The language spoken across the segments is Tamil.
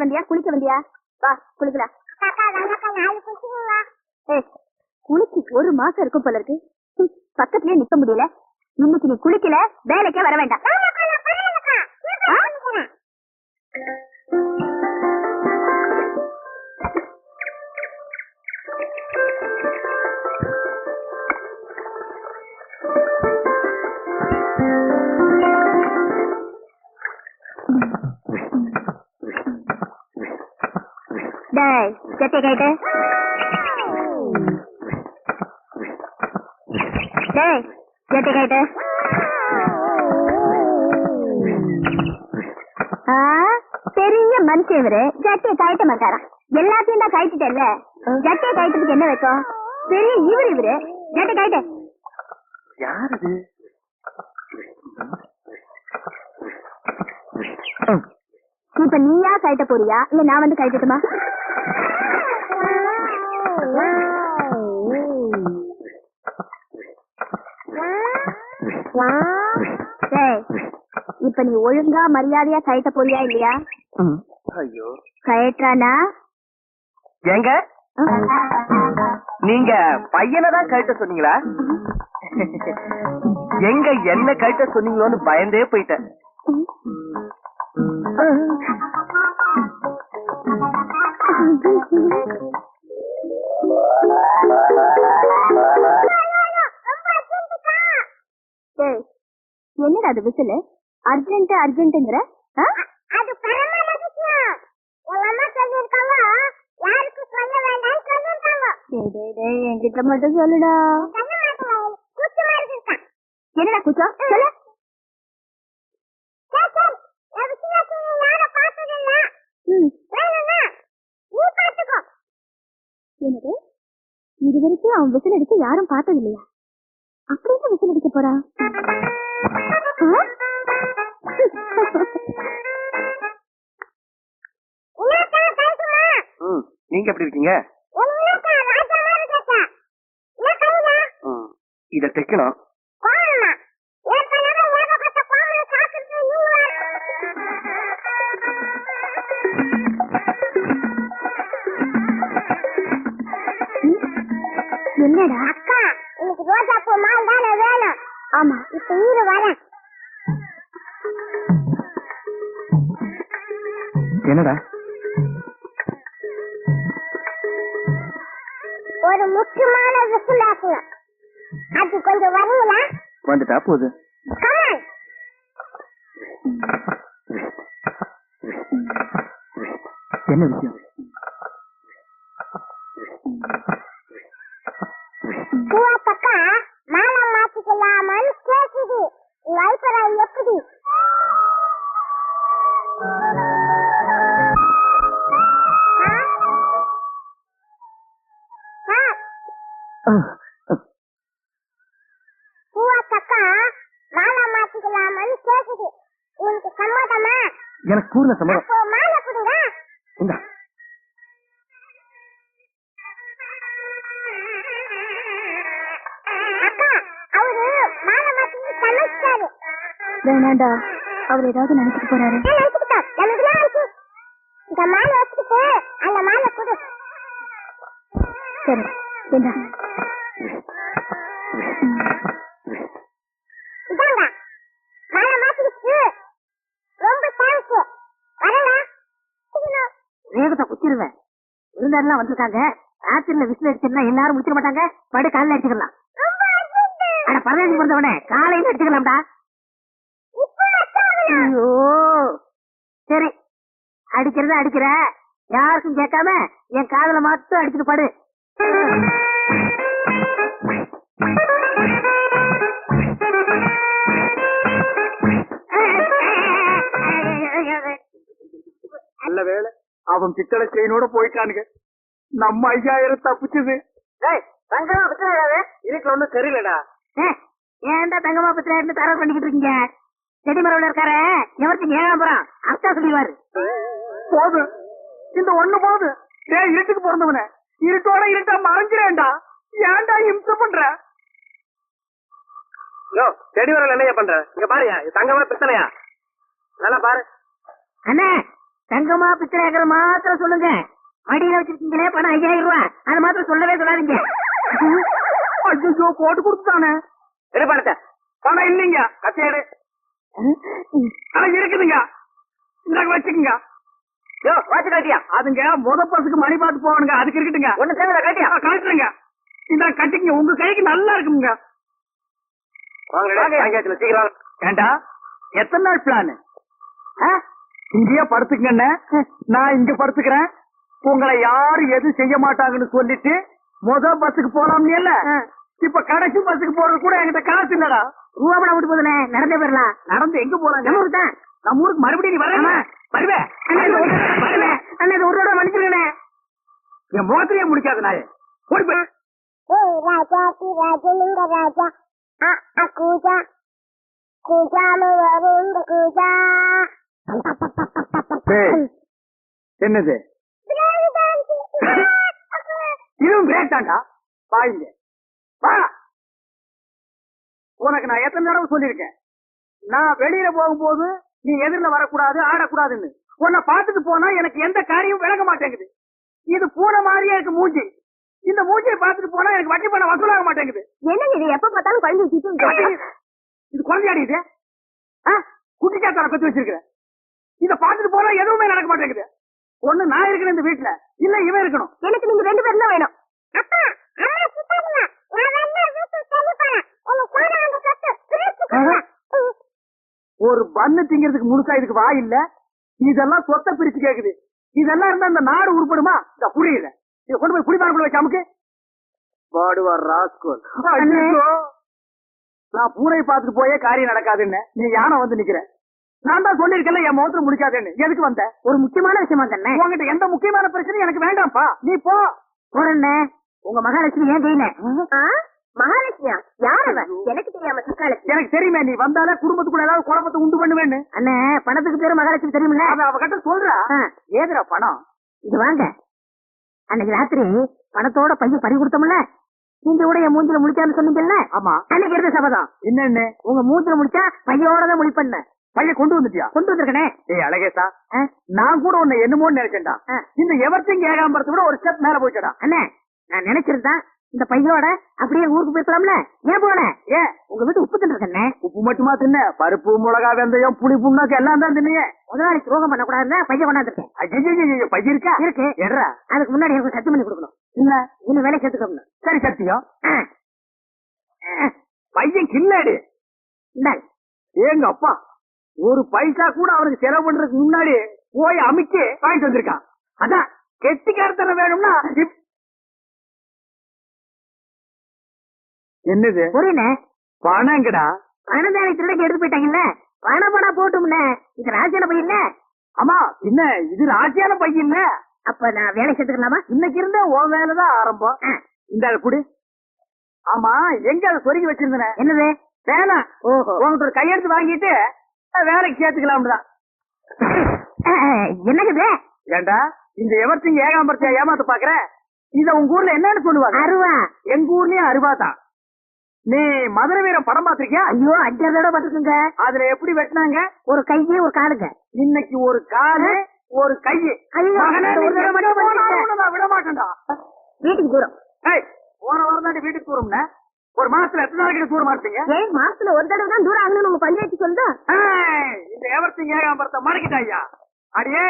வந்தியா? குளிக்க வந்தியா? வா குளிக்கலாம் குளிச்சு ஒரு மாசம் இருக்கும் போல இருக்கு. பக்கத்துலயே நிக்க முடியல. இன்னைக்கு நீ குளிக்கல வேலைக்கே வர வேண்டாம். ஆ? டேய் சட்டை கேட்டு டேய் கேட்டு ஆ, பெரிய மனுஷன் இவரு. ஜட்டியை கழட்ட மாட்டாராம் எல்லாத்தையும் தான் கழட்டிட்டேல்ல ஜட்டியை கழட்டதுக்கு என்ன வைக்கும்? பெரிய இவரு இவரு. ஜட்டை கழட்டு. யார் இது இப்ப நீயா கழட்ட போறியா? இல்ல நான் வந்து கழட்டட்டுமா? இப்ப நீ ஒழுங்கா மரியாதையா கழட்ட போறியா இல்லையா? ஐயோ. கழட்டானா ஏங்க? நீங்க பையனை தான் கழட்ட சொன்னீங்களா? எங்க என்ன கழட்ட சொன்னீங்களோன்னு பயந்தே போயிட்டேன். குச்சம் சொல்லு. சரி சரி. நான் விசிலாசி யாரும் பார்த்ததில்ல? ம், வேணும்னா நீ பார்த்துக்கோ. என்னது? இது வரைக்கும் அவன் விசில் அடிக்க யாரும் பார்த்தது இல்லையா அப்படி என்ன விசில் அடிக்க போறான் நீங்க எப்படி இருக்கீங்க? ம், இத தைக்கணும். என்னடா? அது கொஞ்சம் வரீங்களா வந்துட்டா? போகுது என்ன விஷயம்? பூவா பக்கா மாலை மாத்திக்கலாமான்னு கேக்குது வைப்பரா எப்படி? ஆ? ஆ, பூவா பக்கா மாலை மாத்திக்கலாமான்னு கேக்குது உனக்கு சம்மதமா சம்மதம் மாலை கொடுங்க. இந்தா. வேணாண்டா. அவர் ஏதாவது நினைச்சிட்டு போறாரு. இந்த மாலை வச்சுக்கிட்டு அந்த மாலை கொடு. சரி இந்தா. எல்லாம் வந்திருக்காங்க ராத்திரில விசில் அடிச்சிருந்தா எல்லாரும் முடிச்சிட மாட்டாங்க. படு காலையில அடிச்சுக்கலாம். ஆனா பரதேசி பிறந்தவனே காலையில அடிச்சுக்கலாம்டா. ஐயோ. சரி. அடிக்கிறத அடிக்கிற. யாருக்கும் கேட்காம என் காதல மட்டும் அடிச்சுட்டு படு. நல்ல வேலை அவன் பித்தளை செயினோட போயிட்டானுங்க. நம்ம ஐயாயிரம் தப்பிச்சது. தங்கமா பத்திராது இதுக்கு ஒண்ணும் தெரியலடா ஏன்டா தங்கமா பத்திராட்டு தர பண்ணிக்கிட்டு இருக்கீங்க? செடி மரம்ல இருக்காரு எவர்த்துக்கு ஏழாம் போறான்? அர்த்தம் சொல்லிடுவாரு. போதும் இந்த ஒண்ணு போதும் டேய் இருட்டுக்கு பிறந்தவனே. இருட்டோட இருட்டா மறைஞ்சிரேன்டா ஏன்டா இம்சை பண்ற? யோ செடி வரல என்னையா பண்ற? இங்க பாருயா தங்கமா பித்தளையா? நல்லா பாரு. அண்ணே தங்கமா பிச்சைக்கிற மாத்திரம் சொல்லுங்க. மடியில வச்சிருக்கீங்களே பணம் ஐயாயிரம் ரூபாய் அதை மாத்திரம் சொல்லவே சொல்லாதீங்க. ஐயோ போட்டு கொடுத்துட்டானே. எடு பணத்தை. பணம் இல்லைங்க. கச்சேடு ஆனா இருக்குதுங்க. இந்தாங்க வச்சுக்கோங்க. யோ வாட்சி காட்டியா அதுங்க முத பஸ்ஸுக்கு மணி பார்த்து போகணுங்க அதுக்கு இருக்குதுங்க ஒண்ணு தேவையில்ல காட்டியா இந்த கட்டிங்க உங்க கைக்கு நல்லா இருக்குங்க. சீக்கிரம். ஏண்டா? எத்தனை நாள் பிளான்? இங்கேயே படுத்துக்கங்க நான் இங்க படுத்துக்கிறேன். உங்களை யாரும் எதுவும் செய்ய மாட்டாங்கன்னு சொல்லிட்டு முத பஸ்ஸுக்கு போலாம்னு இல்ல இப்ப கடைசி பஸ்ஸுக்கு போறது கூட என்கிட்ட காசு இல்லடா. ரூபா பணம் விட்டு போதுனே நடந்தே போயிடலாம் நடந்து எங்க போறாங்க நம்ம ஊருக்கு தான். நம்ம ஊருக்கு மறுபடியும் நீ வரல வருவேன் அண்ணா இது ஒரு இது ஒரு தடவை மன்னிச்சிருங்கண்ணே. என் முகத்திலேயே முடிக்காத நாயே. ஓடி போய். ஏய் ராஜாதி ராஜலிங்க ராஜா ஆ ஆ கூஜா. கூஜாமே வருந்த கூஜா. என்னது? இதுவும் பிரேக் தான்டா வாங்க வா. உனக்கு நான் எத்தனை தடவை சொல்லியிருக்கேன். நான் வெளியில போகும்போது நீ எதிரில வரக்கூடாது ஆடக்கூடாதுன்னு. உன்னை பார்த்துட்டு போனா எனக்கு எந்த காரியமும் விளங்க மாட்டேங்குது. இது பூனை மாதிரியே இருக்கு மூஞ்சி. இந்த மூஞ்சியை பார்த்துட்டு போனா எனக்கு வட்டி பண்ண வசூலாக மாட்டேங்குது. என்னங்க இது? எப்ப பார்த்தாலும் குழந்தை இது குழந்தையாடி இது? குட்டிக்காத்தார பத்தி வச்சிருக்கிறேன் இத பார்த்துட்டு போனா எதுவுமே நடக்க மாட்டேங்குது. ஒண்ணு நான் இருக்கிறேன் இந்த வீட்டுல. இல்ல இவன் இருக்கணும். எனக்கு நீங்க ரெண்டு பேரும் தான் வேணும் ஒரு பண்ணு திங்கிறதுக்கு முழுசா இதுக்கு வாய் இல்ல. இதெல்லாம் சொத்தை பிரிச்சு கேக்குது. இதெல்லாம் இருந்தா இந்த நாடு உருப்படுமா? இந்த புரியல இத கொண்டு போய் குடிபாருக்குள்ள வச்சு அமுக்கு பாடுவார் ராஸ்கோல். நான் பூனை பார்த்துட்டு போயே காரியம் நடக்காதுன்னு. நீ யானை வந்து நிக்கிற. நான் தான் சொல்லிருக்கல என் முகத்துல முடிக்காதுன்னு. எதுக்கு வந்த? ஒரு முக்கியமான விஷயமா தானே? உங்ககிட்ட எந்த முக்கியமான பிரச்சனையும் எனக்கு வேண்டாம்ப்பா. நீ போ. போறேன்னே. உங்க மகாலட்சுமி ஏன் கையில ஆ? மகாலட்சுமியா? யார் அவ? எனக்கு தெரியாம சுக்காலட்சுமி எனக்கு தெரியுமே நீ வந்தாலே குடும்பத்துக்குள்ள ஏதாவது குழப்பத்தை உண்டு பண்ணுவேன்னு. அண்ணே பணத்துக்கு பேரு மகாலட்சுமி தெரியுமில்ல? அவ அவகிட்ட சொல்றா. ஆ. ஏதுடா பணம்? இது வாங்க. அன்னைக்கு ராத்திரி பணத்தோட பையன் பறி கொடுத்தோம்ல? நீங்க கூட என் மூஞ்சில முடிச்சான்னு சொன்னீங்கல்ல? ஆமா. அன்னைக்கு இருந்த சபதம். என்னன்னு? உங்க மூஞ்சில முடிச்சா பையோட தான் முடிப்பண்ண பையன் கொண்டு வந்துட்டியா? கொண்டு வந்திருக்கனே. ஏய் அழகேசா ஆ? நான் கூட உன்னை என்னமோன்னு நினைச்சேன்டா. இந்த எவர்த்திங் ஏகாம்பரத்தை விட ஒரு ஸ்டெப் மேல போயிட்டடா. அண்ணே நான் நினைச்சிருந்தா இந்த பையோட அப்படியே ஊருக்கு போயிருக்கலாம்ல? ஏன் போன ஏன்? உங்க வீட்டு உப்பு தின்னுருக்கண்ணே. உப்பு மட்டுமா தின்ன? பருப்பு மிளகா வெந்தயம் புளி புண்ணாக்கு எல்லாம் தான் தின்னியே. முதலாளிக்கு ரோகம் பண்ணக்கூடாதுன்னா பையன் கொண்டாந்துருக்கேன். ஐயோ பையன் இருக்கா? இருக்கு. எட்ரா அதுக்கு முன்னாடி எனக்கு சத்தியம் பண்ணி கொடுக்கணும். இல்ல இன்னும் வேலை சேர்த்துக்கணும் சரி சத்தியம். பையன் கில்லாடி ஏங்க அப்பா. ஒரு பைசா கூட அவருக்கு செலவு பண்றதுக்கு முன்னாடி போய் அமைக்க வாங்கிட்டு வந்திருக்கான். அதான் கெட்டிக்காரத்தனம் வேணும்னா என்னது? புரியல. பணங்கடா? பணம் தானே திருடக்கு எடுத்து போயிட்டாங்கல்ல? பண பணம் போட்டும்னே இது ராஜான பையன்ல ஆமா என்ன இது ராசியான பையன் அப்ப நான் வேலை சேர்த்துக்கலாமா இன்னைக்கு இருந்தே உன் வேலைதான் ஆரம்பம். இந்த குடு. ஆமா எங்க அதை சொருகி வச்சிருந்தன? என்னது? வேணாம். ஓஹோ. உங்ககிட்ட கையெழுத்து வாங்கிட்டு வேலைக்கு சேர்த்துக்கலாம் தான் என்னது ஏண்டா இந்த எவர்த்திங்க ஏகாம்பரத்தை ஏமாத்த பாக்குற இத உங்க ஊர்ல என்னன்னு சொல்லுவாங்க. அருவா. எங்க ஊர்லயும் அருவாதான் நீ மதுரை வீரம் படம் பாத்திருக்கியா ஐயோ அஞ்சாறு தடவை பார்த்துக்குங்க அதுல எப்படி வெட்டினாங்க? ஒரு கையே ஒரு காலுங்க. இன்னைக்கு ஒரு காலு ஒரு கையு. விட மாட்டேன்டா. வீட்டுக்கு தூரம் போன வாரம் தாண்டி வீட்டுக்கு தூரம்னா ஒரு மாசத்துல எத்தனை நாளைக்கு தூரமா இருப்பீங்க ஏன் மாசத்துல ஒரு தடவை தான் தூரம் ஆகணும்னு உங்க பஞ்சாயத்து சொல்லுதா? இந்த எவர்த்திங்க ஏகாம்பரத்தை மடக்கிட்டாயா அடியே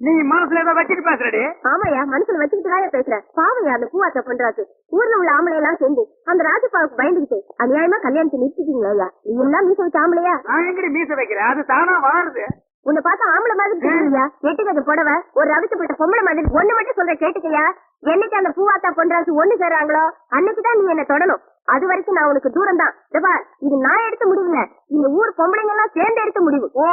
நீ மனசுல ஏதோ வச்சுட்டு பேசுறடி. ஆமாயா மனசுல வச்சுக்கிட்டு தான் பேசுறேன் பாவையா அந்த பூவாத்த பண்றாச்சு ஊர்ல உள்ள ஆம்பளை எல்லாம் சேர்ந்து அந்த ராஜபாவுக்கு பயந்துகிட்டு அநியாயமா கல்யாணத்தை நிறுத்திட்டீங்களா நீ எல்லாம் மீச வச்ச ஆம்பளையா? நான் எங்கடி மீச வைக்கிறேன்? அது தானா வளருது உன்னை பார்த்தா ஆம்பளை மாதிரி தெரியலையா எட்டுக்கது புடவை ஒரு ரவிக்கப்பட்ட பொம்பளை மாதிரி ஒண்ணு மட்டும் சொல்ற கேட்டுக்கையா என்னைக்கு அந்த பூவாத்தா பொன்றாச்சு ஒண்ணு சேர்றாங்களோ அன்னைக்கு தான் நீ என்ன தொடணும். அது வரைக்கும் நான் உனக்கு தூரம் தான் இது நான் எடுத்த முடிவு இல்ல இந்த ஊர் பொம்பளைங்க எல்லாம் சேர்ந்து எடுத்த முடிவு. ஓ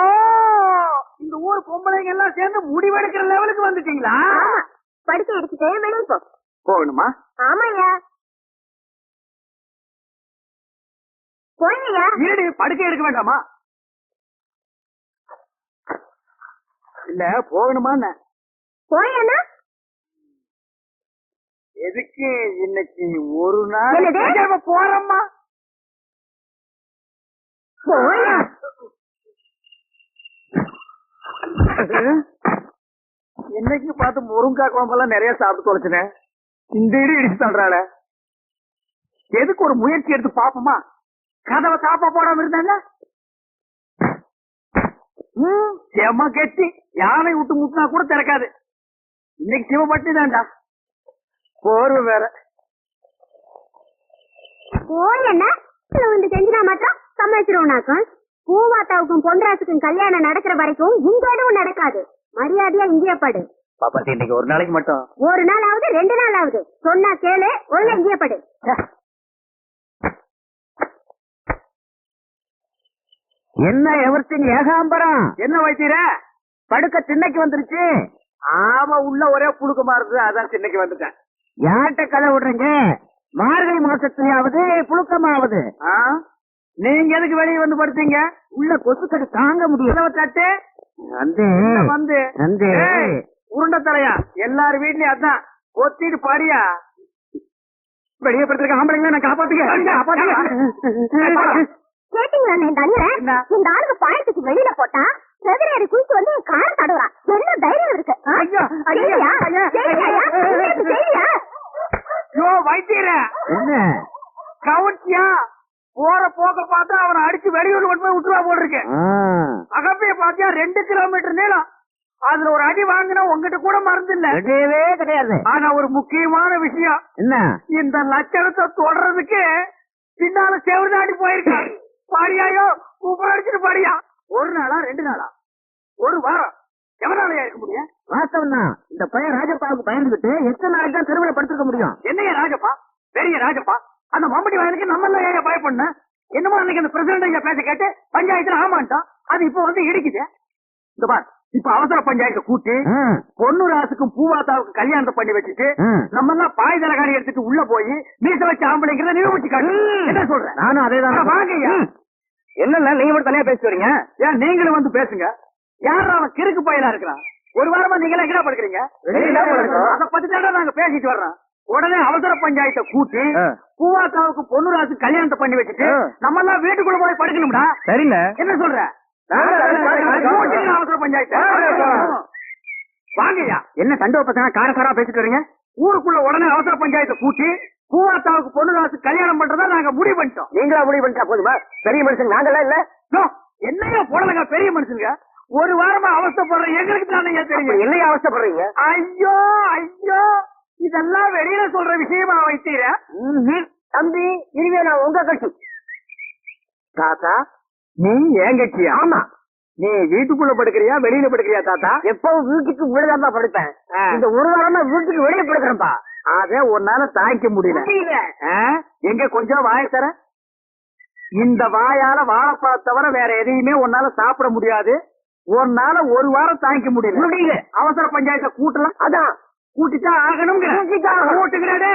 இந்த ஊர் பொம்பளைங்க எல்லாம் சேர்ந்து முடிவெடுக்கிற லெவலுக்கு வந்துட்டீங்களா? ஆமா. படுக்க எடுத்துட்டு வெளியே போ. போகணுமா? ஆமாய்யா. போய்யா இருடி படுக்கை எடுக்க வேண்டாமா? இல்ல போகணுமா போயண்ணா எதுக்கு இன்னைக்கு ஒரு நாள் போறோம்மா? போயா இன்னைக்கு பார்த்து முருங்கா குழம்பெல்லாம் நிறைய சாப்பிட்டு தொலைச்சினேன் இந்த இடி இடிச்சு தள்ளுறாள. எதுக்கு ஒரு முயற்சி எடுத்து பாப்போமா கதவை காப்பா போடாம இருந்தாங்க ம், செம கெட்டி. யானை விட்டு முட்டினா கூட திறக்காது. இன்னைக்கு சிவபட்டி தான்டா போர்வை வேற. போய் என்ன வந்து செஞ்சினா மாத்திரம் சமாளிச்சிருவோம்னாக்கும் பூவாத்தாவுக்கும் பொன்ராசுக்கும் கல்யாணம் நடக்கிற வரைக்கும் இங்க எதுவும் நடக்காது. மரியாதையா இங்கேயே படு. பாப்பாத்தி இன்னைக்கு ஒரு நாளைக்கு மட்டும். ஒரு நாள் ஆகுது ரெண்டு நாள் ஆகுது சொன்னா கேளு ஒழுங்கா இங்கேயே படு. என்ன எவர்த்தின் ஏகாம்பரம்? என்ன வைத்தீர படுக்க திண்ணைக்கு வந்துருச்சு. ஆமா உள்ள ஒரே புழுக்கமா இருந்தது அதான் சின்னைக்கு வந்துட்டேன். யார்கிட்ட கதை விடுறீங்க? மார்கழி மாசத்துலயாவது புழுக்கமாவது? நீங்க எதுக்கு வெளியே வந்து படுத்தீங்க? உள்ள கொசுக்கடி தாங்க முடியல. கதவை தட்டு. வந்து? வந்து உருண்டை தலையா? எல்லார் வீட்லயும் அதான். ஒத்திட்டு பாடியா? வெளியே படுத்திருக்க ஆம்பளைங்கள நான் காப்பாத்துக்க. காப்பாத்துக்க கேட்டீங்களா இந்த அண்ணன்? இந்த ஆளுக்கு பாயத்துக்கு வெளியில போட்டா செவிலியர் குளிச்சு வந்து கார தடுறான் என்ன தைரியம் இருக்கு? ஐயா, ஐயா, என்ன? கவுன்சியா போற போக்க பார்த்தா அவனை அடிச்சு வெளியூர் கொண்டு போய் விட்டுருவா ஆ. அகப்பைய பாத்தியா ரெண்டு கிலோமீட்டர் நீளம். அதுல ஒரு அடி வாங்கினா உங்ககிட்ட கூட மருந்து இல்ல. கிடையவே கிடையாது. ஆனா ஒரு முக்கியமான விஷயம். என்ன? இந்த லட்சணத்தை தொடர்றதுக்கு பின்னால செவருதாடி போயிருக்கா பாடியாயோ கூப்பிட அடிச்சுட்டு பாடியா ஒரு நாளா ரெண்டு நாளா? ஒரு வாரம். எவனாலயா இருக்க முடியும்? வாஸ்தவம் தான் இந்த பையன் ராஜப்பாவுக்கு பயந்துகிட்டு எத்தனை நாளைக்கு தான் தெருவில் படுத்துக்க முடியும்? என்னையா ராஜப்பா? பெரிய ராஜப்பா அந்த மம்பட்டி வயலுக்கு நம்ம எல்லாம் ஏன் பயப்படணும் என்னமோ அன்னைக்கு அந்த பிரசிடண்ட் ஐயா பேச கேட்டு பஞ்சாயத்துல ஆமான்ட்டான். அது இப்ப வந்து இடிக்குது. இந்த பார் இப்ப அவசர பஞ்சாயத்தை கூட்டி. பொண்ணு ராசுக்கும் பூவாத்தாவுக்கும் கல்யாணத்தை பண்ணி வச்சுட்டு. நம்ம எல்லாம் பாய் தலகாணி எடுத்துட்டு உள்ள போய் மீச வச்ச ஆம்பளைங்கிறத நிரூபிச்சு காட்டு. என்ன சொல்ற? நானும் அதே அட வாங்க. என்னண்ணா நீங்க மட்டும் தனியா பேசி வரீங்க? ஏன் நீங்களும் வந்து பேசுங்க. யார் அவன் கிறுக்கு பயலா இருக்கிறான்? ஒரு வாரமா நீங்க எல்லாம் எங்கடா படுக்கிறீங்க? தான். அதை பத்தி தான் நாங்க பேசிட்டு வர்றோம். உடனே அவசர பஞ்சாயத்தை கூட்டி ஆ. பூவாத்தாவுக்கு பொண்ணு ராசு கல்யாணத்தை பண்ணி வச்சுட்டு. நம்ம எல்லாம் வீட்டுக்குள்ள போய் படுக்கணும்டா. சரிண்ணே. என்ன சொல்ற? அவசர பஞ்சாயத்தை. வாங்கய்யா. என்ன சண்டை பசங்க கார காரா பேசிட்டு வரீங்க? ஊருக்குள்ள உடனே அவசர பஞ்சாயத்தை கூட்டி பூவாத்தாவுக்கு பொண்ணு ராசு கல்யாணம் பண்றதா நாங்க முடிவு பண்ணிட்டோம். நீங்களா முடிவு பண்ணிட்டா போதுமா? பெரிய மனுஷன் நாங்கெல்லாம் இல்ல? என்னையா போடலங்க பெரிய மனுஷனுங்க? ஒரு வாரமா அவஸ்தைப்படுற எங்களுக்கு தானே தெரியும். என்னையா அவசப்படுறீங்க ஐயோ ஐயோ. இதெல்லாம் வெளியில சொல்ற விஷயமா வைத்தீர? தம்பி இனிமே நான் உங்க கட்சி. தாத்தா நீ ஏன் கட்சியா ஆமா. நீ வீட்டுக்குள்ள படுக்கிறியா வெளியில படுக்கிறியா தாத்தா? எப்பவும் வீட்டுக்கு உள்ளதான் படுப்பேன். இந்த ஒரு வாரமா வீட்டுக்கு வெளியே படுக்கிறேன்ப்பா. அத உன்னால தாய்க்க முடியல? எங்க கொஞ்சம் வாய தர. இந்த வாயால வாழைப்பழம் தவிர வேற எதையுமே உன்னால சாப்பிட முடியாது. உன்னால ஒரு வாரம் தாங்கிக்க முடியல. அவசர பஞ்சாயத்தை கூட்டலாம். அதான். கூட்டித்தான் ஆகணும். கூட்டுகிறே